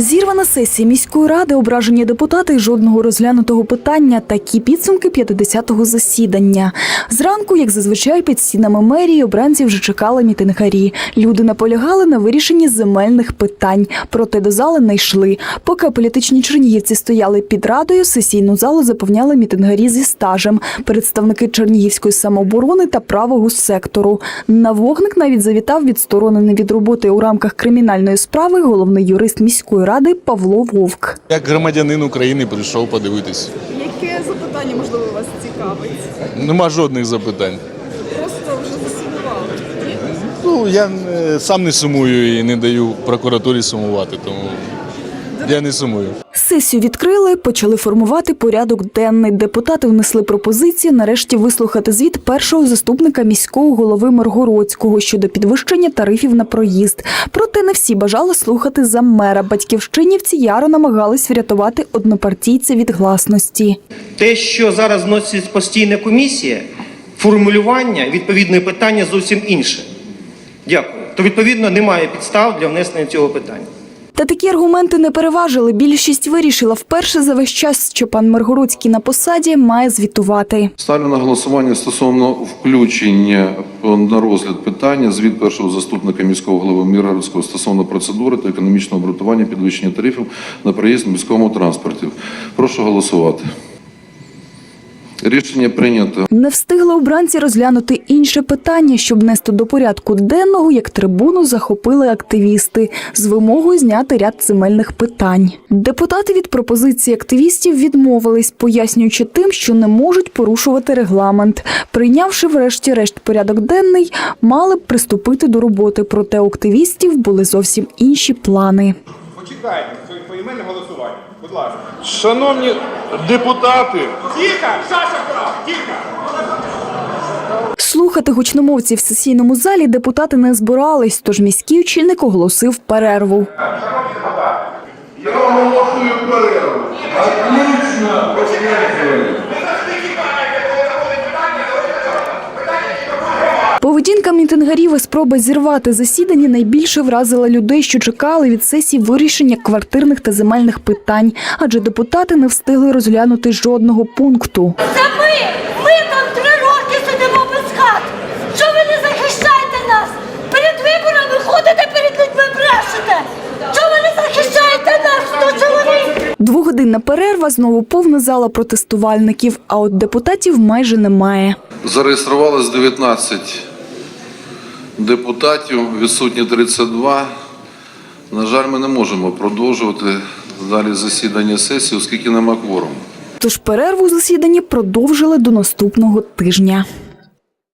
Зірвана сесія міської ради, ображені депутати і жодного розглянутого питання. Такі підсумки 50-го засідання. Зранку, як зазвичай, під стінами мерії обранці вже чекали мітингарі. Люди наполягали на вирішенні земельних питань, проте до зали не йшли. Поки політичні чернігівці стояли під радою, сесійну залу заповняли мітингарі зі стажем, представники Чернігівської самооборони та правого сектору. На вогник навіть завітав відсторонений від роботи у рамках кримінальної справи головний юрист міської ради Павло Вовк. Як громадянин України прийшов подивитись. Яке запитання можливо вас цікавить? Нема жодних запитань. Просто вже засумували. Ну я е, сам не сумую і не даю прокуратурі сумувати, тому я не сумую. Сесію відкрили, почали формувати порядок денний. Депутати внесли пропозиції нарешті вислухати звіт першого заступника міського голови Миргородського щодо підвищення тарифів на проїзд. Проте не всі бажали слухати за мера. Батьківщинівці яро намагались врятувати однопартійця від гласності. Те, що зараз вносить постійна комісія, формулювання відповідної питання зовсім інше. Дякую. То відповідно немає підстав для внесення цього питання. Та такі аргументи не переважили. Більшість вирішила вперше за весь час, що пан Миргородський на посаді має звітувати. Ставлю на голосування стосовно включення на розгляд питання звіт першого заступника міського голови Міргородського стосовно процедури та економічного обґрунтування підвищення тарифів на проїзд в міському транспорті. Прошу голосувати. Рішення прийнято. Не встигли обранці розглянути інше питання, щоб внести до порядку денного, як трибуну захопили активісти з вимогою зняти ряд земельних питань. Депутати від пропозиції активістів відмовились, пояснюючи тим, що не можуть порушувати регламент. Прийнявши врешті-решт порядок денний, мали б приступити до роботи. Проте у активістів були зовсім інші плани. Почекайте, це поіменне голосування. Будь ласка. Шановні депутати, Тільки! Саша прав! Тільки! Слухати гучномовців в сесійному залі депутати не збирались, тож міський очільник оголосив перерву. Я оголошую перерву. Отлично. Мітингарів і спроба зірвати засідання найбільше вразила людей, що чекали від сесії вирішення квартирних та земельних питань, адже депутати не встигли розглянути жодного пункту. Це ми! Ми там три роки сидимо без хат! Що ви не захищаєте нас? Перед виборами ходите перед людьми брешете! Чого ви не захищаєте нас? Сто чоловік! Двогодинна перерва знову повна зала протестувальників, а от депутатів майже немає. Зареєструвалось 19 депутатів, відсутні 32. На жаль, ми не можемо продовжувати далі засідання сесії, оскільки нема кворуму. Тож перерву у засіданні продовжили до наступного тижня.